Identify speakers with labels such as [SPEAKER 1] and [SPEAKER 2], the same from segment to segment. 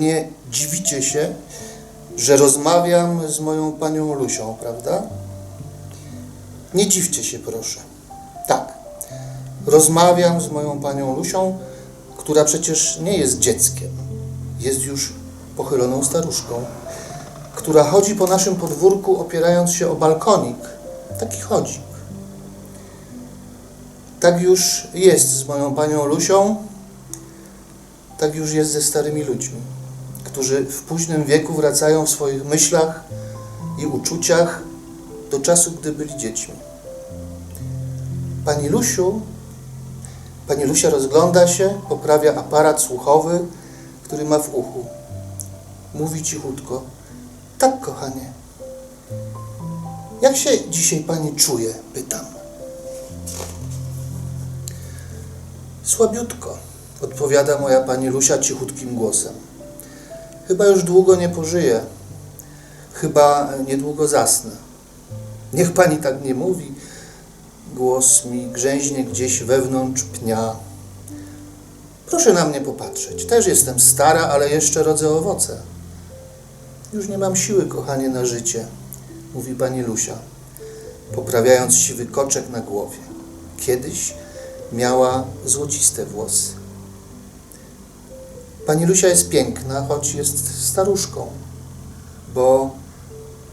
[SPEAKER 1] Pewnie dziwicie się, że rozmawiam z moją panią Lusią, prawda? Nie dziwcie się, proszę. Tak, rozmawiam z moją panią Lusią, która przecież nie jest dzieckiem. Jest już pochyloną staruszką, która chodzi po naszym podwórku opierając się o balkonik. Taki chodzik. Tak już jest z moją panią Lusią, tak już jest ze starymi ludźmi, którzy w późnym wieku wracają w swoich myślach i uczuciach do czasu, gdy byli dziećmi. Pani Lusiu, pani Lusia rozgląda się, poprawia aparat słuchowy, który ma w uchu. Mówi cichutko. Tak, kochanie. Jak się dzisiaj pani czuje? Pytam. Słabiutko, odpowiada moja pani Lusia cichutkim głosem. Chyba już długo nie pożyję. Chyba niedługo zasnę. Niech pani tak nie mówi. Głos mi grzęźnie gdzieś wewnątrz pnia. Proszę na mnie popatrzeć. Też jestem stara, ale jeszcze rodzę owoce. Już nie mam siły, kochanie, na życie, mówi pani Lusia, poprawiając siwy koczek na głowie. Kiedyś miała złociste włosy. Pani Lusia jest piękna, choć jest staruszką, bo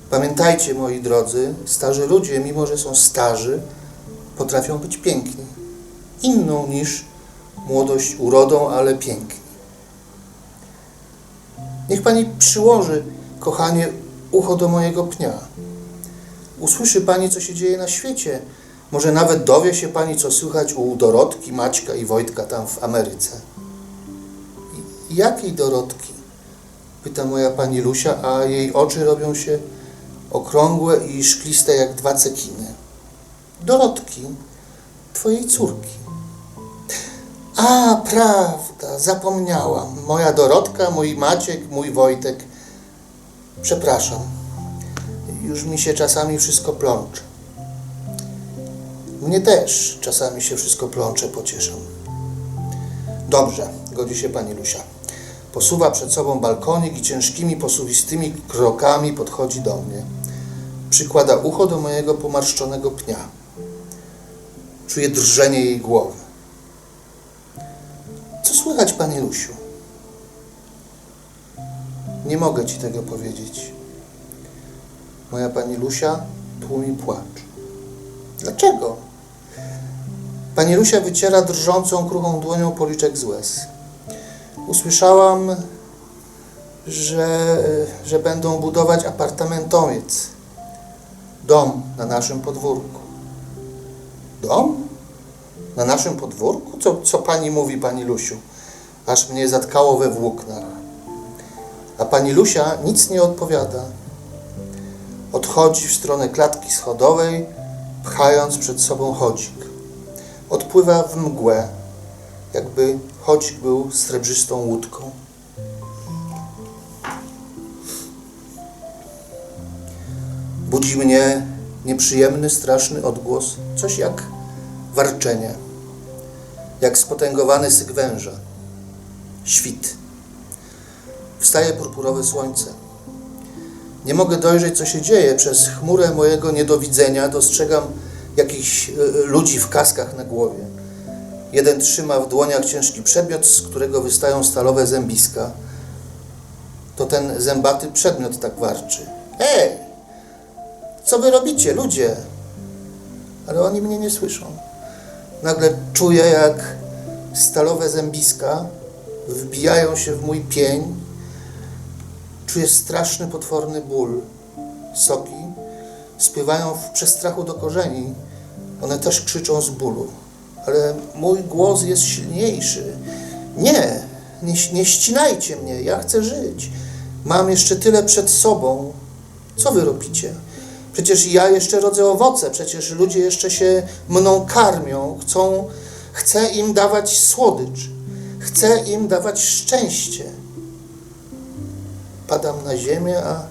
[SPEAKER 1] pamiętajcie, moi drodzy, starzy ludzie, mimo że są starzy, potrafią być piękni. Inną niż młodość urodą, ale piękni. Niech pani przyłoży, kochanie, ucho do mojego pnia. Usłyszy pani, co się dzieje na świecie. Może nawet dowie się pani, co słychać u Dorotki, Maćka i Wojtka tam w Ameryce. Jakiej Dorotki? Pyta moja pani Lusia, a jej oczy robią się okrągłe i szkliste jak dwa cekiny. Dorotki, twojej córki. A, prawda, zapomniałam. Moja Dorotka, mój Maciek, mój Wojtek. Przepraszam. Już mi się czasami wszystko plącze. Mnie też czasami się wszystko plącze, pocieszam. Dobrze, godzi się pani Lusia. Posuwa przed sobą balkonik i ciężkimi, posuwistymi krokami podchodzi do mnie. Przykłada ucho do mojego pomarszczonego pnia. Czuję drżenie jej głowy. Co słychać, Pani Lusiu? Nie mogę Ci tego powiedzieć. Moja Pani Lusia tłumi płacz. Dlaczego? Pani Lusia wyciera drżącą, kruchą dłonią policzek z łez. Usłyszałam, że, że będą budować apartamentowiec. Dom na naszym podwórku. Dom? Na naszym podwórku? Co, co pani mówi, pani Lusiu? Aż mnie zatkało we włóknach. A pani Lusia nic nie odpowiada. Odchodzi w stronę klatki schodowej, pchając przed sobą chodzik. Odpływa w mgłę, jakby chodzik był srebrzystą łódką. Budzi mnie nieprzyjemny, straszny odgłos, coś jak warczenie, jak spotęgowany syk węża. Świt. Wstaje purpurowe słońce. Nie mogę dojrzeć, co się dzieje. Przez chmurę mojego niedowidzenia dostrzegam jakichś y, ludzi w kaskach na głowie. Jeden trzyma w dłoniach ciężki przedmiot, z którego wystają stalowe zębiska. To ten zębaty przedmiot tak warczy. Ej! Co wy robicie, ludzie? Ale oni mnie nie słyszą. Nagle czuję, jak stalowe zębiska wbijają się w mój pień. Czuję straszny, potworny ból. Soki spływają w przestrachu do korzeni. One też krzyczą z bólu. Ale mój głos jest silniejszy. Nie, nie, nie ścinajcie mnie, ja chcę żyć. Mam jeszcze tyle przed sobą. Co wy robicie? Przecież ja jeszcze rodzę owoce, przecież ludzie jeszcze się mną karmią, chcą, chcę im dawać słodycz, chcę im dawać szczęście. Padam na ziemię, a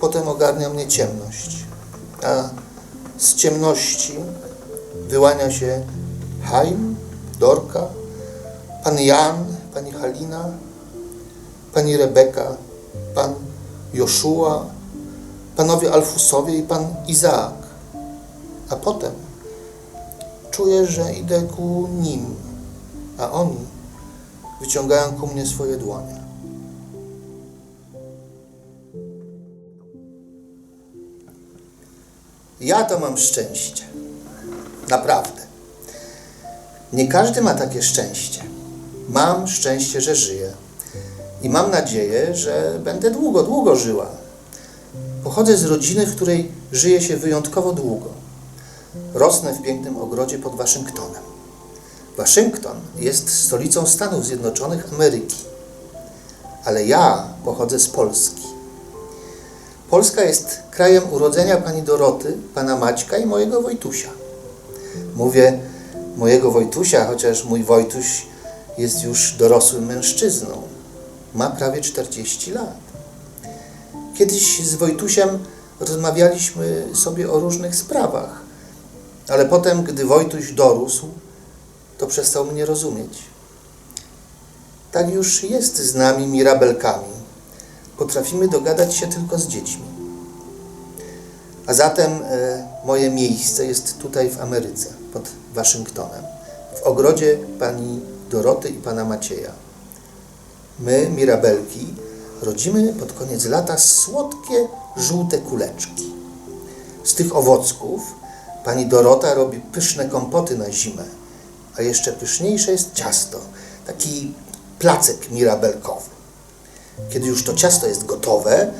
[SPEAKER 1] potem ogarnia mnie ciemność. A z ciemności wyłania się Haim, Dorka, pan Jan, pani Halina. pani Rebeka, pan Joszua, panowie Alfusowie i pan Izaak. A potem czuję, że idę ku nim, a oni wyciągają ku mnie swoje dłonie. Ja to mam szczęście. Naprawdę. Nie każdy ma takie szczęście. Mam szczęście, że żyję. I mam nadzieję, że będę długo, długo żyła. Pochodzę z rodziny, w której żyje się wyjątkowo długo. Rosnę w pięknym ogrodzie pod Waszyngtonem. Waszyngton jest stolicą Stanów Zjednoczonych Ameryki. Ale ja pochodzę z Polski. Polska jest krajem urodzenia pani Doroty, pana Maćka i mojego Wojtusia. Mówię mojego Wojtusia, chociaż mój Wojtuś jest już dorosłym mężczyzną. Ma prawie 40 lat. Kiedyś z Wojtusiem rozmawialiśmy sobie o różnych sprawach, ale potem, gdy Wojtuś dorósł, to przestał mnie rozumieć. Tak już jest z nami mirabelkami. Potrafimy dogadać się tylko z dziećmi. A zatem e, moje miejsce jest tutaj w Ameryce, pod Waszyngtonem, w ogrodzie pani Doroty i pana Macieja. My, mirabelki, rodzimy pod koniec lata słodkie, żółte kuleczki. Z tych owocków pani Dorota robi pyszne kompoty na zimę, a jeszcze pyszniejsze jest ciasto, taki placek mirabelkowy. Kiedy już to ciasto jest gotowe,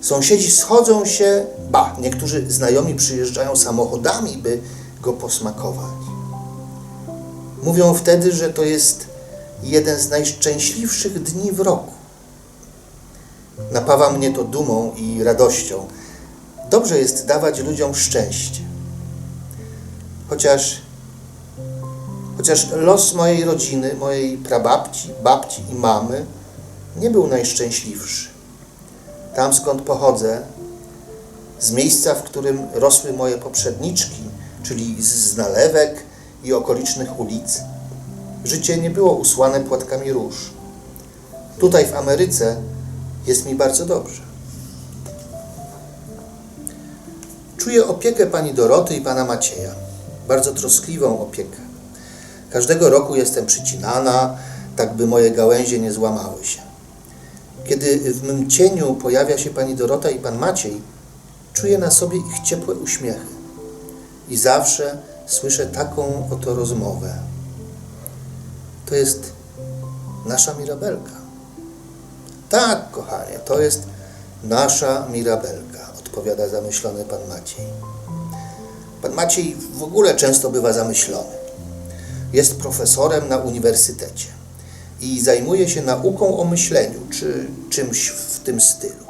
[SPEAKER 1] sąsiedzi schodzą się, ba, niektórzy znajomi przyjeżdżają samochodami, by go posmakować. Mówią wtedy, że to jest jeden z najszczęśliwszych dni w roku. Napawa mnie to dumą i radością. Dobrze jest dawać ludziom szczęście. Chociaż, chociaż los mojej rodziny, mojej prababci, babci i mamy nie był najszczęśliwszy. Tam skąd pochodzę, z miejsca, w którym rosły moje poprzedniczki, czyli z nalewek i okolicznych ulic, życie nie było usłane płatkami róż. Tutaj w Ameryce jest mi bardzo dobrze. Czuję opiekę pani Doroty i pana Macieja, bardzo troskliwą opiekę. Każdego roku jestem przycinana, tak by moje gałęzie nie złamały się. Kiedy w mym cieniu pojawia się pani Dorota i pan Maciej, czuję na sobie ich ciepłe uśmiechy. I zawsze słyszę taką oto rozmowę. To jest nasza Mirabelka. Tak, kochanie, to jest nasza Mirabelka, odpowiada zamyślony pan Maciej. Pan Maciej w ogóle często bywa zamyślony. Jest profesorem na uniwersytecie i zajmuje się nauką o myśleniu, czy czymś w tym stylu.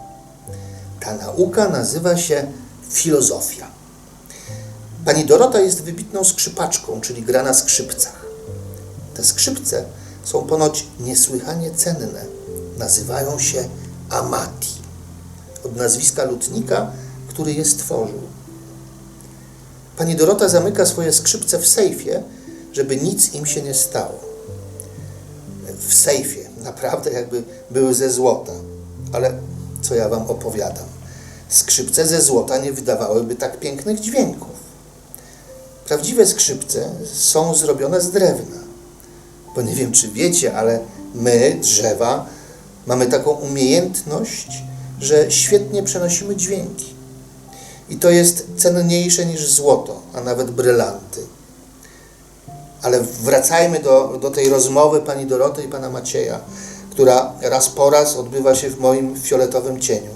[SPEAKER 1] Ta nauka nazywa się filozofia. Pani Dorota jest wybitną skrzypaczką, czyli gra na skrzypcach. Te skrzypce są ponoć niesłychanie cenne. Nazywają się amati, od nazwiska lutnika, który je stworzył. Pani Dorota zamyka swoje skrzypce w sejfie, żeby nic im się nie stało. W sejfie, naprawdę jakby były ze złota. Ale co ja wam opowiadam? Skrzypce ze złota nie wydawałyby tak pięknych dźwięków. Prawdziwe skrzypce są zrobione z drewna. Bo nie wiem, czy wiecie, ale my, drzewa, mamy taką umiejętność, że świetnie przenosimy dźwięki. I to jest cenniejsze niż złoto, a nawet brylanty. Ale wracajmy do, do tej rozmowy pani Doroty i pana Macieja, która raz po raz odbywa się w moim fioletowym cieniu.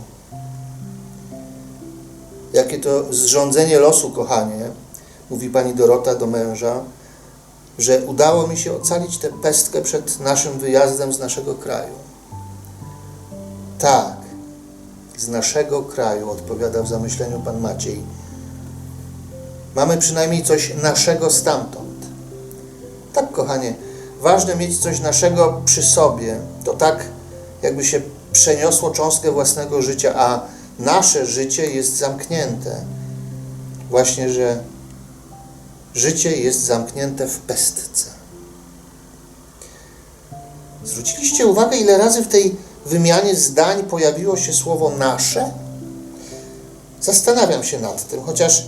[SPEAKER 1] Jakie to zrządzenie losu, kochanie, mówi pani Dorota do męża, że udało mi się ocalić tę pestkę przed naszym wyjazdem z naszego kraju. Tak, z naszego kraju, odpowiada w zamyśleniu pan Maciej. Mamy przynajmniej coś naszego stamtąd. Tak, kochanie, ważne mieć coś naszego przy sobie. To tak, jakby się przeniosło cząstkę własnego życia, a nasze życie jest zamknięte. Właśnie, że życie jest zamknięte w pestce. Zwróciliście uwagę, ile razy w tej wymianie zdań pojawiło się słowo nasze? Zastanawiam się nad tym, chociaż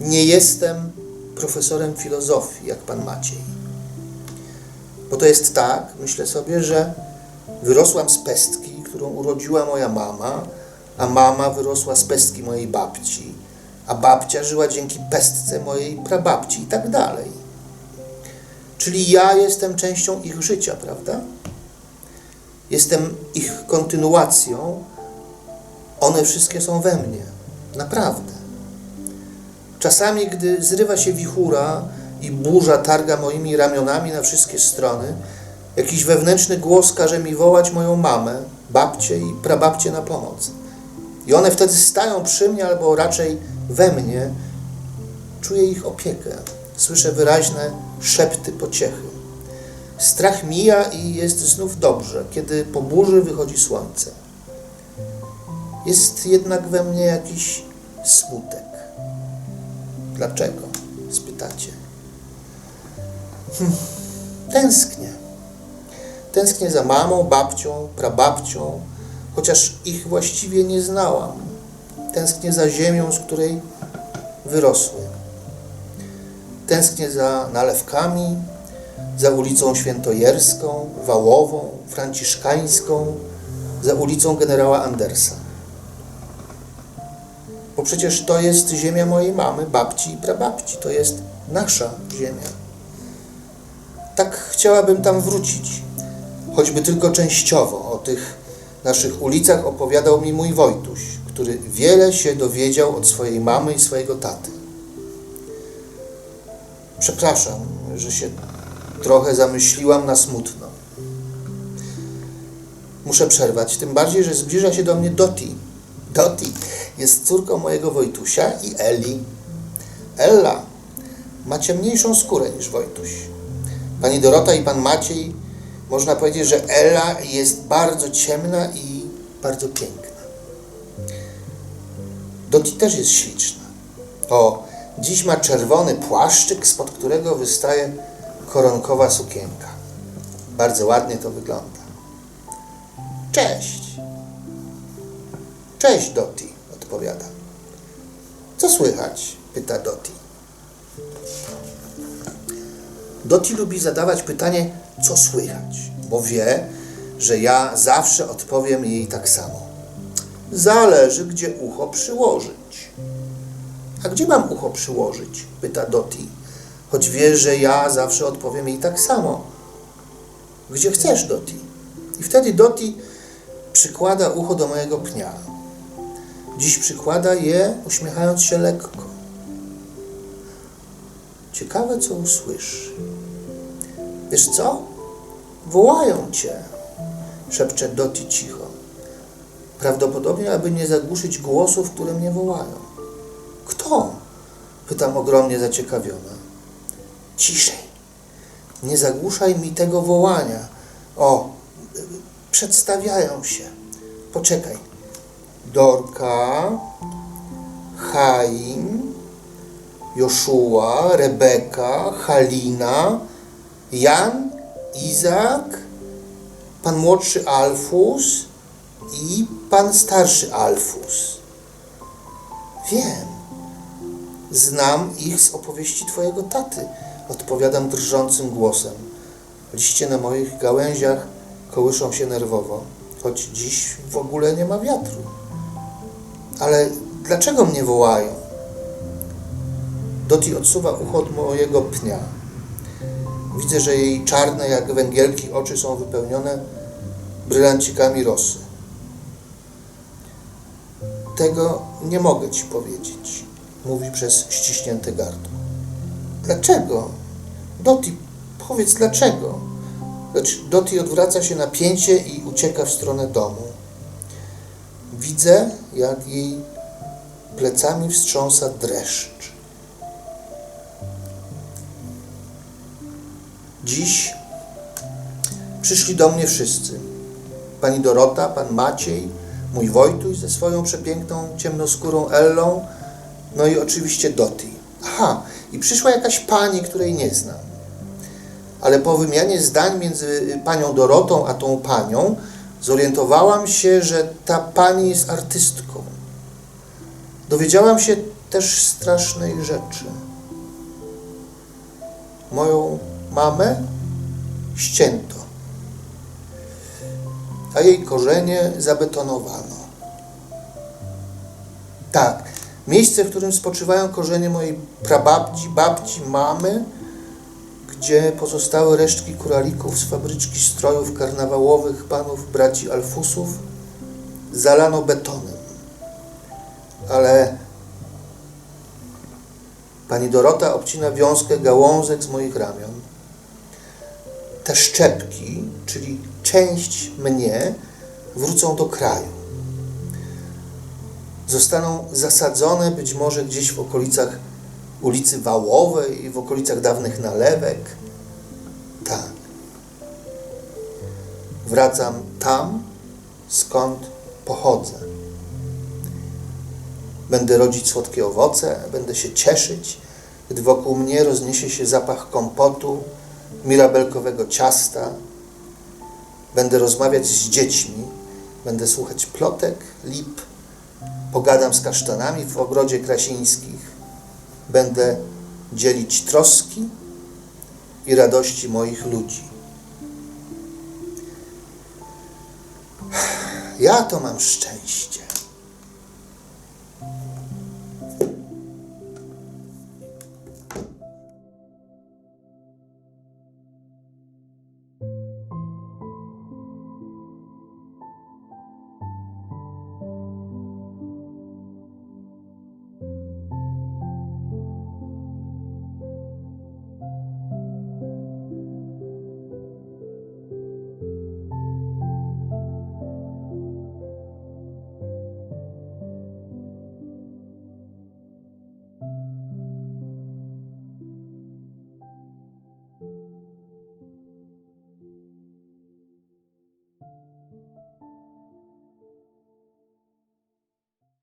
[SPEAKER 1] nie jestem profesorem filozofii, jak pan Maciej. Bo to jest tak, myślę sobie, że wyrosłam z pestki, którą urodziła moja mama, a mama wyrosła z pestki mojej babci, a babcia żyła dzięki pestce mojej prababci i tak dalej. Czyli ja jestem częścią ich życia, prawda? Jestem ich kontynuacją. One wszystkie są we mnie. Naprawdę. Czasami, gdy zrywa się wichura i burza targa moimi ramionami na wszystkie strony, jakiś wewnętrzny głos każe mi wołać moją mamę, babcię i prababcię na pomoc. I one wtedy stają przy mnie, albo raczej we mnie. Czuję ich opiekę. Słyszę wyraźne szepty pociechy. Strach mija i jest znów dobrze, kiedy po burzy wychodzi słońce. Jest jednak we mnie jakiś smutek. Dlaczego? spytacie. Hm, tęsknię. Tęsknię za mamą, babcią, prababcią, chociaż ich właściwie nie znałam. Tęsknię za ziemią, z której wyrosły. Tęsknię za nalewkami, za ulicą Świętojerską, Wałową, Franciszkańską, za ulicą generała Andersa. Bo przecież to jest ziemia mojej mamy, babci i prababci. To jest nasza ziemia. Tak chciałabym tam wrócić, choćby tylko częściowo. O tych naszych ulicach opowiadał mi mój Wojtuś, który wiele się dowiedział od swojej mamy i swojego taty. Przepraszam, że się trochę zamyśliłam na smutno. Muszę przerwać, tym bardziej, że zbliża się do mnie Doti. Doti jest córką mojego Wojtusia i Eli. Ella ma ciemniejszą skórę niż Wojtuś. Pani Dorota i pan Maciej, można powiedzieć, że Ella jest bardzo ciemna i bardzo piękna. Doti też jest śliczna. O, dziś ma czerwony płaszczyk, spod którego wystaje koronkowa sukienka. Bardzo ładnie to wygląda. Cześć. Cześć, Doti, odpowiada. Co słychać? pyta Doti. Doti lubi zadawać pytanie, co słychać, bo wie, że ja zawsze odpowiem jej tak samo. Zależy, gdzie ucho przyłożyć. A gdzie mam ucho przyłożyć? pyta Doti, choć wie, że ja zawsze odpowiem jej tak samo. Gdzie chcesz, Doti? I wtedy Doti przykłada ucho do mojego pnia. Dziś przykłada je, uśmiechając się lekko. Ciekawe, co usłyszy. Wiesz co? Wołają cię, szepcze Doti cicho. Prawdopodobnie, aby nie zagłuszyć głosów, które mnie wołają. Kto? Pytam ogromnie zaciekawiona. Ciszej. Nie zagłuszaj mi tego wołania. O, przedstawiają się. Poczekaj. Dorka, Chaim, Joszua, Rebeka, Halina, Jan, Izak, pan młodszy Alfus i pan starszy Alfus. Wiem. Znam ich z opowieści twojego taty, odpowiadam drżącym głosem. Liście na moich gałęziach kołyszą się nerwowo, choć dziś w ogóle nie ma wiatru. Ale dlaczego mnie wołają? Doti odsuwa ucho od mojego pnia. Widzę, że jej czarne jak węgielki oczy są wypełnione brylancikami rosy. Tego nie mogę ci powiedzieć, mówi przez ściśnięte gardło. Dlaczego? Doti, powiedz dlaczego? Lecz Doti odwraca się na pięcie i ucieka w stronę domu. Widzę, jak jej plecami wstrząsa dreszcz. Dziś przyszli do mnie wszyscy. Pani Dorota, pan Maciej, mój Wojtuś ze swoją przepiękną, ciemnoskórą Ellą, no i oczywiście Doti. Aha, i przyszła jakaś pani, której nie znam. Ale po wymianie zdań między panią Dorotą a tą panią Zorientowałam się, że ta pani jest artystką. Dowiedziałam się też strasznej rzeczy. Moją mamę ścięto, a jej korzenie zabetonowano. Tak, miejsce, w którym spoczywają korzenie mojej prababci, babci, mamy, gdzie pozostały resztki kuralików z fabryczki strojów karnawałowych panów braci Alfusów, zalano betonem. Ale pani Dorota obcina wiązkę gałązek z moich ramion. Te szczepki, czyli część mnie, wrócą do kraju. Zostaną zasadzone być może gdzieś w okolicach ulicy Wałowej w okolicach dawnych nalewek. Tak. Wracam tam, skąd pochodzę. Będę rodzić słodkie owoce, będę się cieszyć, gdy wokół mnie rozniesie się zapach kompotu, mirabelkowego ciasta. Będę rozmawiać z dziećmi, będę słuchać plotek, lip, pogadam z kasztanami w ogrodzie krasińskich. Będę dzielić troski i radości moich ludzi. Ja to mam szczęście.